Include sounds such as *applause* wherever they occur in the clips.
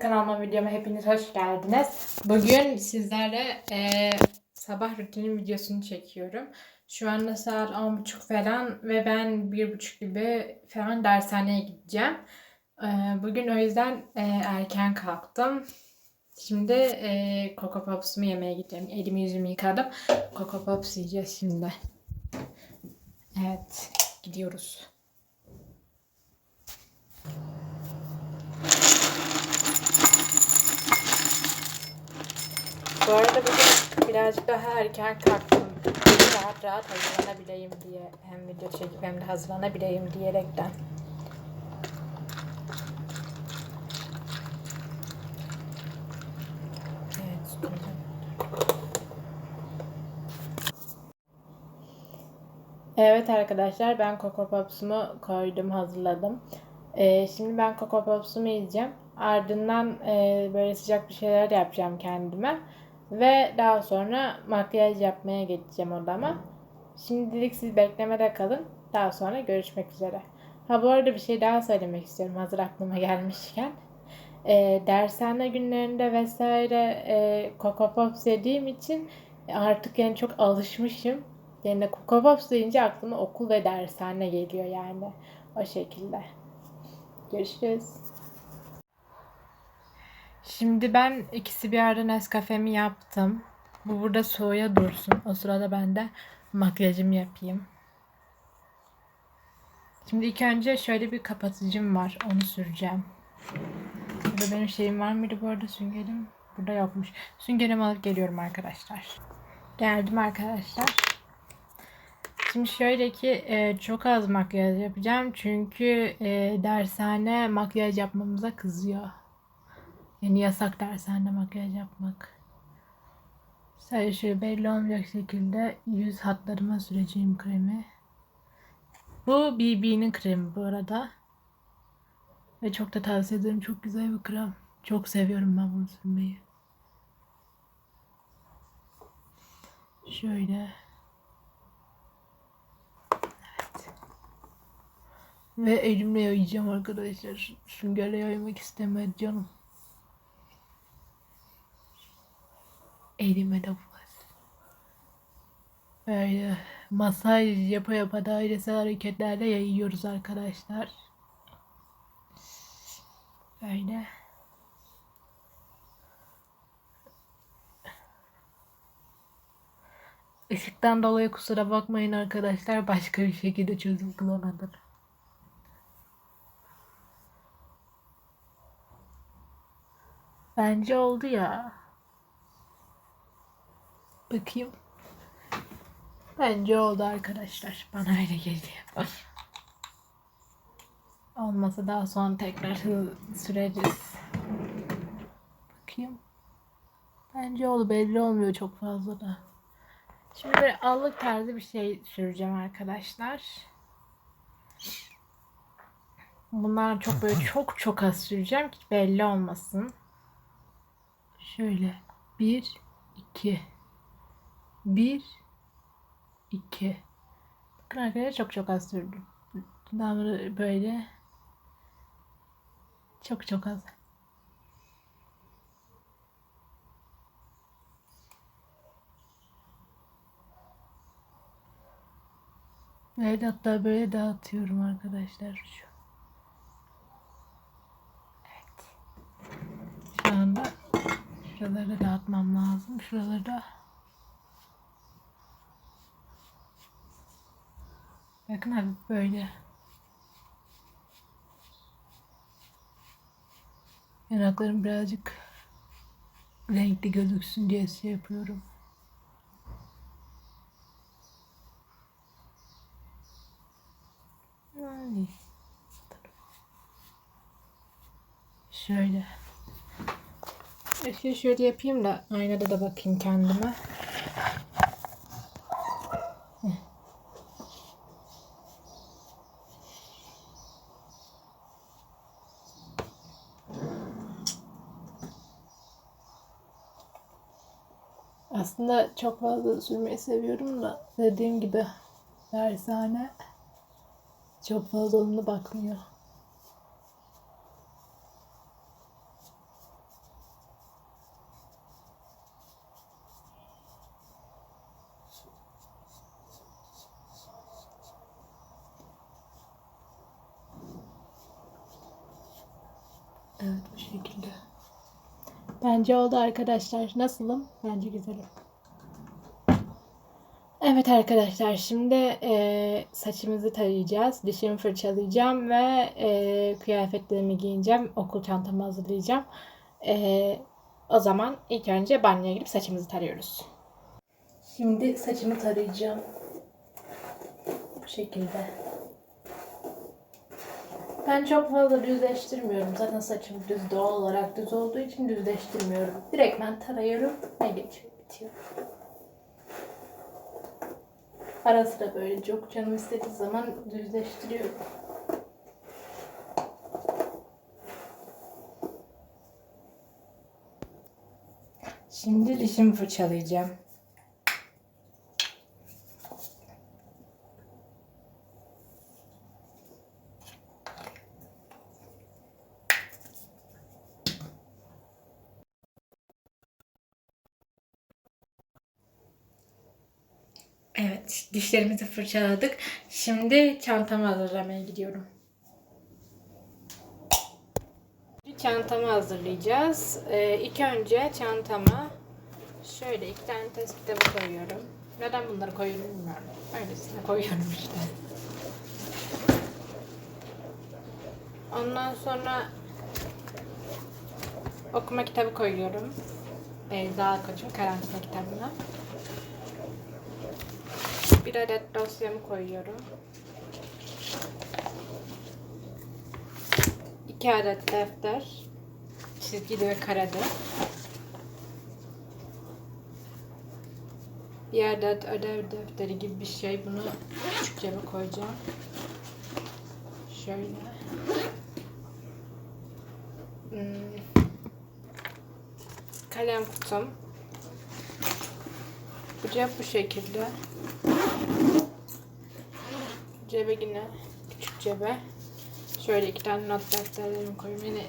Kanalıma videoma hepiniz hoş geldiniz. Bugün sizlere eee, sabah rutinim videosunu çekiyorum. Şu anda saat 10.30 falan ve ben 1.30 gibi falan dershaneye gideceğim. Eee, bugün o yüzden eee, erken kalktım. Şimdi eee Coco Pops'umu yemeye gideceğim. Elimi yüzümü yıkadım. Coco Pops yiyeceğiz şimdi. Evet, gidiyoruz. Bu arada bugün birazcık daha erken kalktım. Rahat rahat hazırlanabileyim diye. Hem video çekip hem de hazırlanabileyim diyerekten. Evet. Evet arkadaşlar ben Coco Pops'umu koydum hazırladım. Ee, şimdi ben Coco Pops'umu yiyeceğim. Ardından e, böyle sıcak bir şeyler yapacağım kendime. Ve daha sonra makyaj yapmaya geçeceğim odama. Şimdilik siz beklemede kalın. Daha sonra görüşmek üzere. Ha bu arada bir şey daha söylemek istiyorum hazır aklıma *laughs* gelmişken. E, dershane günlerinde vesaire e, Coco Pops yediğim için artık yani çok alışmışım. Yani Coco Pops deyince aklıma okul ve dershane geliyor yani. O şekilde. Görüşürüz. Şimdi ben ikisi bir arada Nescafe'mi yaptım. Bu burada soğuya dursun. O sırada ben de makyajımı yapayım. Şimdi ilk önce şöyle bir kapatıcım var. Onu süreceğim. Burada benim şeyim var mıydı bu arada süngerim? Burada yokmuş. Süngerimi alıp geliyorum arkadaşlar. Geldim arkadaşlar. Şimdi şöyle ki e, çok az makyaj yapacağım. Çünkü e, dershane makyaj yapmamıza kızıyor. Yani yasak dershane makyaj yapmak. Sadece şöyle belli olmayacak şekilde yüz hatlarıma süreceğim kremi. Bu BB'nin kremi bu arada. Ve çok da tavsiye ederim. Çok güzel bir krem. Çok seviyorum ben bunu sürmeyi. Şöyle. Evet. Ve elimle yayacağım arkadaşlar. Süngerle yaymak istemedi canım. Elime de bulaşsın. Böyle masaj yapa yapa dairesel hareketlerle yayıyoruz arkadaşlar. Böyle. Işıktan dolayı kusura bakmayın arkadaşlar. Başka bir şekilde çözüm bulamadım. Bence oldu ya. Bakayım. Bence oldu arkadaşlar. Bana öyle geliyor. Olmasa daha sonra tekrar süreriz. Bakayım. Bence oldu. Belli olmuyor çok fazla da. Şimdi böyle allık tarzı bir şey süreceğim arkadaşlar. Bunlar çok böyle *laughs* çok çok az süreceğim ki belli olmasın. Şöyle. Bir, iki. Bir, iki. Bakın arkadaşlar çok çok az sürdüm. Daha böyle çok çok az. Evet hatta böyle dağıtıyorum arkadaşlar şu. Evet. Şu anda şuraları dağıtmam lazım. Şuraları da Bakın abi böyle. Yanaklarım birazcık renkli gözüksün diye şey yapıyorum. Yani. Şöyle. İşte şöyle yapayım da aynada da bakayım kendime. Aslında çok fazla sürmeyi seviyorum da dediğim gibi dershane çok fazla olumlu bakmıyor. Evet bu şekilde. Bence oldu arkadaşlar. Nasılım? Bence güzelim. Evet arkadaşlar şimdi e, saçımızı tarayacağız. Dişimi fırçalayacağım ve e, kıyafetlerimi giyineceğim. Okul çantamı hazırlayacağım. E, o zaman ilk önce banyoya gidip saçımızı tarıyoruz. Şimdi saçımı tarayacağım. Bu şekilde. Ben çok fazla düzleştirmiyorum. Zaten saçım düz doğal olarak düz olduğu için düzleştirmiyorum. Direkt ben tarıyorum ve geçiyor. Bitiyor. Ara sıra böyle çok canım istediği zaman düzleştiriyorum. Şimdi dişimi fırçalayacağım. Evet, dişlerimizi fırçaladık. Şimdi çantamı hazırlamaya gidiyorum. Çantamı hazırlayacağız. Ee, ilk önce çantama şöyle iki tane test kitabı koyuyorum. Neden bunları koyuyorum bilmiyorum. Öylesine koyuyorum işte. Ondan sonra okuma kitabı koyuyorum. Beyza Koç'un karantina kitabını. Bir adet dosyamı koyuyorum. İki adet defter. Çizgili ve kareli. Bir adet ödev defteri gibi bir şey. Bunu küçük cebe koyacağım. Şöyle. Hmm. Kalem kutum. Bu bu şekilde. Cebe yine küçük cebe. Şöyle iki tane not defterlerimi koyayım. Yine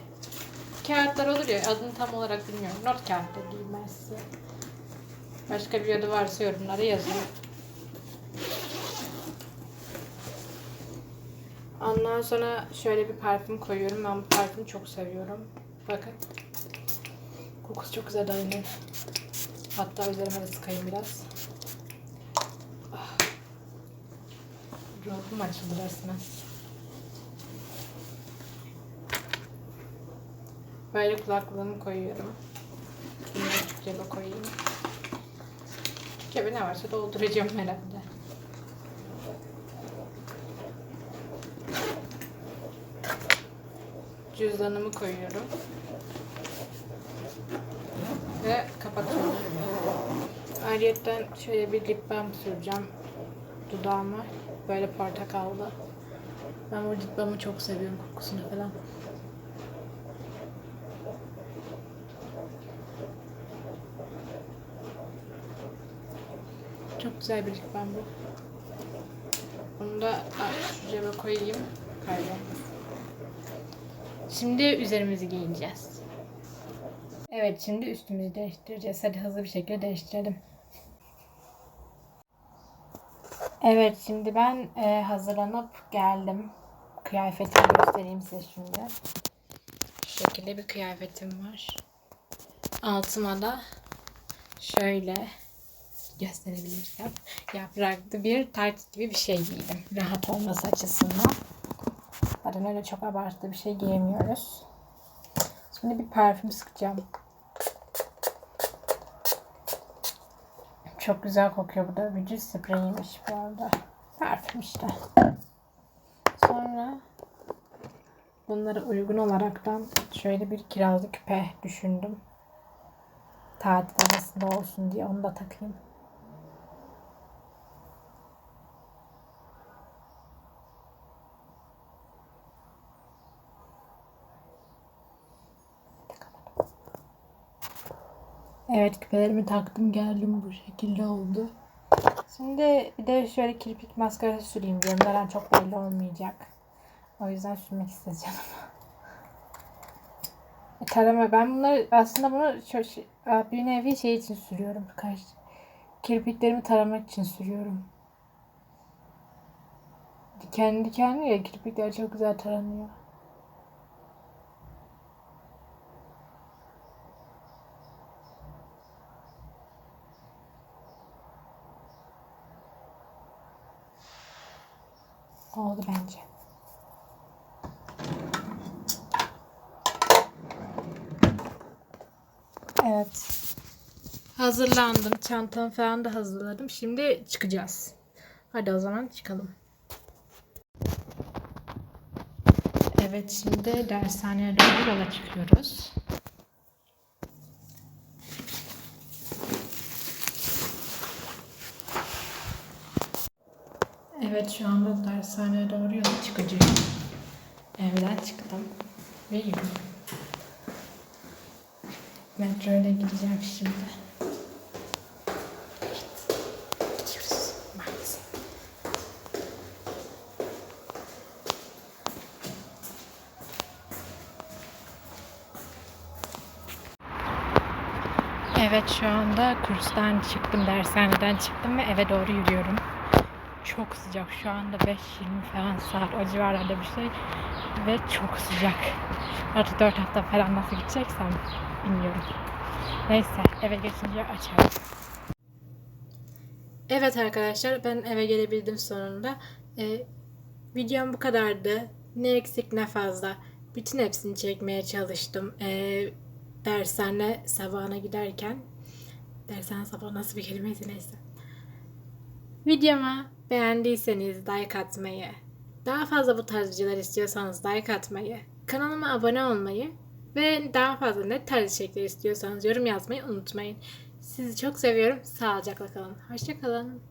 kağıtlar olur ya adını tam olarak bilmiyorum. Not kağıtları diyeyim ben size. Başka bir adı varsa yorumlara yazın. Ondan sonra şöyle bir parfüm koyuyorum. Ben bu parfümü çok seviyorum. Bakın. Kokusu çok güzel dayanıyor. Hatta üzerime de sıkayım biraz. Ruhum açıldı resmen. Böyle kulaklığımı koyuyorum. Bunu koyayım. Cebe ne varsa dolduracağım herhalde. Cüzdanımı koyuyorum. Ve kapatıyorum. Ayrıyeten şöyle bir lip balm süreceğim dudağıma. Böyle portakallı. Ben bu lip balmı çok seviyorum kokusunu falan. Çok güzel bir balm bu. Bunu da şu cebe koyayım. Kaybolmasın. Şimdi üzerimizi giyineceğiz. Evet şimdi üstümüzü değiştireceğiz. Hadi hızlı bir şekilde değiştirelim. Evet şimdi ben e, hazırlanıp geldim. Kıyafetimi göstereyim size şimdi. Şu şekilde bir kıyafetim var. Altıma da şöyle gösterebilirsem yapraklı bir tayt gibi bir şey giydim. Rahat olması açısından. Zaten öyle çok abartılı bir şey giyemiyoruz. Şimdi bir parfüm sıkacağım. Çok güzel kokuyor bu da. Vücut spreyiymiş bu arada. Parfüm işte. Sonra bunlara uygun olaraktan şöyle bir kirazlı küpe düşündüm. Tatil arasında olsun diye onu da takayım. Evet küpelerimi taktım geldim bu şekilde oldu. Şimdi bir de şöyle kirpik maskarası süreyim diyorum. Zaten çok belli olmayacak. O yüzden sürmek isteyeceğim. *laughs* E, tarama ben bunları aslında bunu şöyle, bir nevi şey için sürüyorum. Kaş, kirpiklerimi taramak için sürüyorum. Dikenli dikenli ya kirpikler çok güzel taranıyor. Oldu bence. Evet. Hazırlandım. Çantamı falan da hazırladım. Şimdi çıkacağız. Hadi o zaman çıkalım. Evet şimdi dershaneye doğru yola çıkıyoruz. Evet şu anda dershaneye doğru yola çıkacağım. Evden çıktım ve yürüyorum. Metro gideceğim şimdi. Evet. Gidiyoruz. Evet şu anda kurstan çıktım, dershaneden çıktım ve eve doğru yürüyorum. Çok sıcak şu anda 5-20 falan saat o civarlarda bir şey ve çok sıcak. Artık 4 hafta falan nasıl gideceksem bilmiyorum. Neyse eve geçince açarım. Evet arkadaşlar ben eve gelebildim sonunda. Ee, videom bu kadardı. Ne eksik ne fazla. Bütün hepsini çekmeye çalıştım. Ee, dershane sabahına giderken. Dershane sabahı nasıl bir kelimeyse neyse. Videomu beğendiyseniz like atmayı, daha fazla bu tarz videolar istiyorsanız like atmayı, kanalıma abone olmayı ve daha fazla ne tarz içerikler istiyorsanız yorum yazmayı unutmayın. Sizi çok seviyorum. Sağlıcakla kalın. Hoşçakalın.